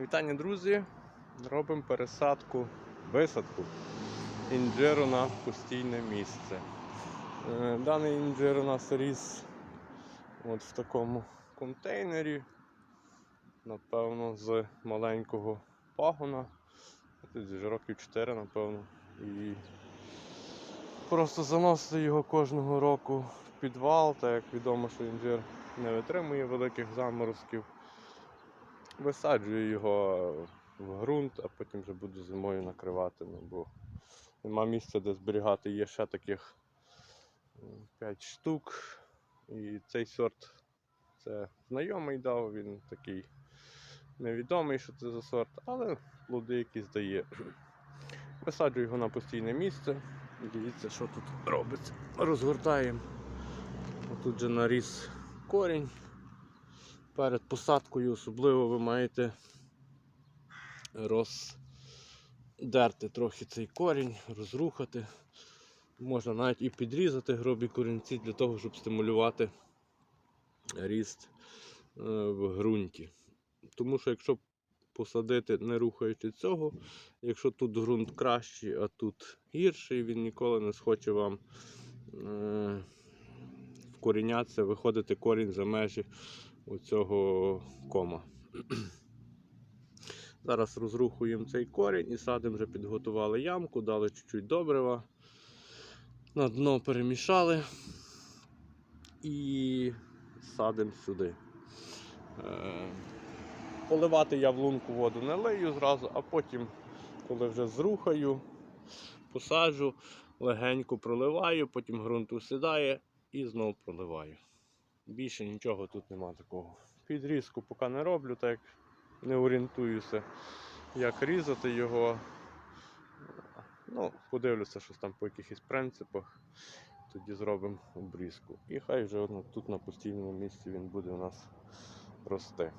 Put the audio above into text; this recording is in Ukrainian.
Вітання, друзі! Робимо пересадку, висадку інжиру на постійне місце. Е, Даний інжир у нас ріс от в такому контейнері, напевно, з маленького пагона. Вже років 4, напевно. І просто заносити його кожного року в підвал, так як відомо, що інжир не витримує великих заморозків. Висаджую його в ґрунт, а потім вже буду зимою накривати, ну, бо нема місця, де зберігати. Є ще таких 5 штук. І цей сорт це знайомий дав, він такий невідомий, що це за сорт, але плоди якісь дає. Висаджую його на постійне місце. Дивіться, що тут робиться. Розгортаємо. Тут же наріс корінь. Перед посадкою особливо ви маєте роздерти трохи цей корінь, розрухати. Можна навіть і підрізати грубі корінці для того, щоб стимулювати ріст е, в ґрунті. Тому що якщо посадити, не рухаючи цього, якщо тут ґрунт кращий, а тут гірший, він ніколи не схоче вам е, вкорінятися, виходити корінь за межі оцього кома. Зараз розрухуємо цей корінь і садимо вже підготували ямку, дали чуть-чуть добрива. На дно перемішали і садимо сюди. Е, Поливати я в лунку воду не лию зразу, а потім, коли вже зрухаю, посаджу, легенько проливаю, потім ґрунт усідає і знову проливаю. Більше нічого тут нема такого. Підрізку поки не роблю, так як не орієнтуюся, як різати його. Ну, подивлюся, щось там по якихось принципах. Тоді зробимо обрізку. І хай вже тут на постійному місці він буде у нас рости.